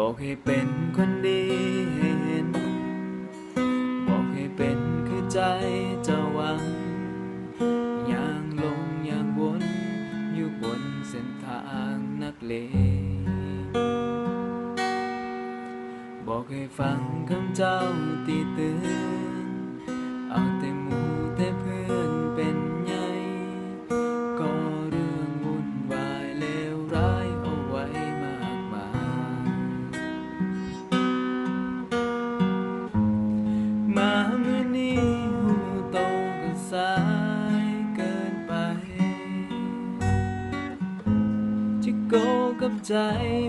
บอกให้เป็นคนดีให้เห็น บอกให้เป็นคือใจจ้าหวังอย่างลงอย่างวน อยู่บนเส้นทางนักเลงบอกให้ฟังคำเจ้าตีเตือนเอาแต่หมู โกกับใจ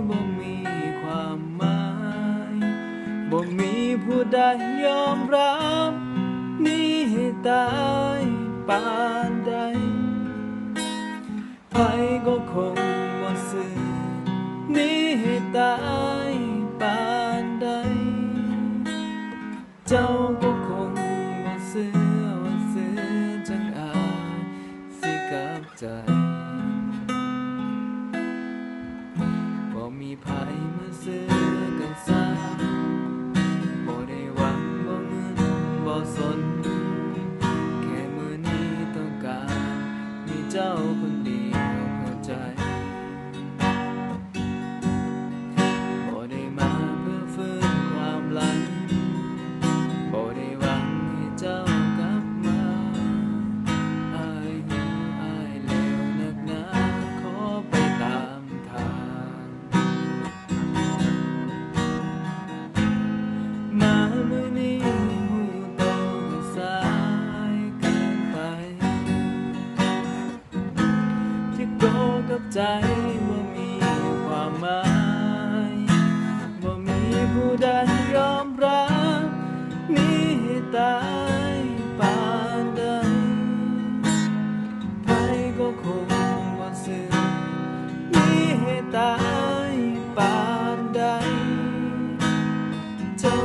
บ่มีความหมายบ่มีผู้ใดยอมรับ นี่ให้ตายปานใดไผก็คงบ่ซื้อนี่ให้ตายปานใด เจ้าก็คงบ่เสือ มีับใจว่ามีความหมายว่ามีผู้ใดยอมรับมีให้ตายปานใดไปก็คงว่าสื่อมีให้ตายปานใดเจ้า